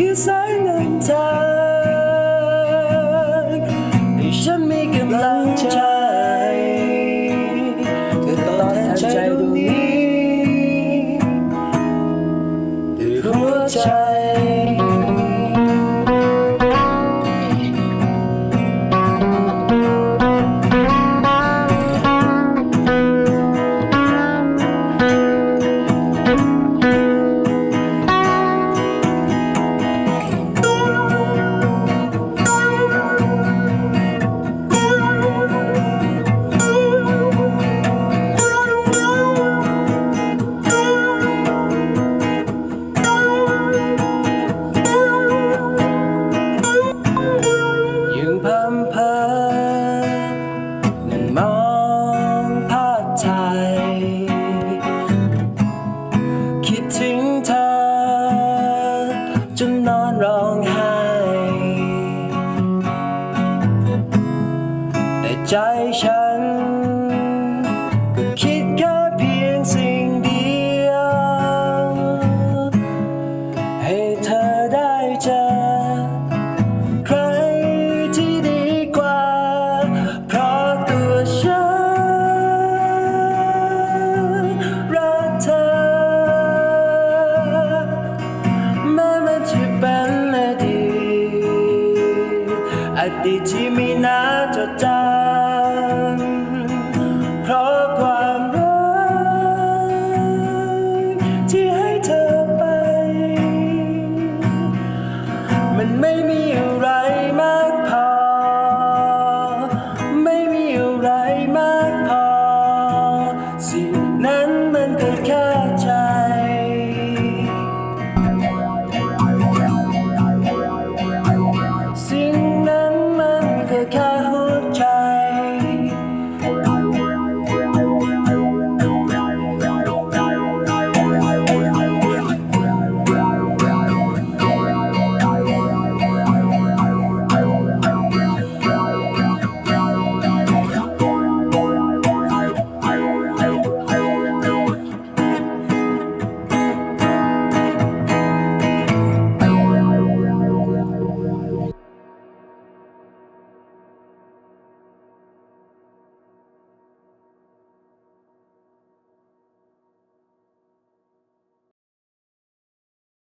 คือสายนำทางให้ฉันมีกำลังใจเธอตอบทนใจตรงนี้ด้วยหัใจ 摘下 อดีตที่ไม่น่าจดจำ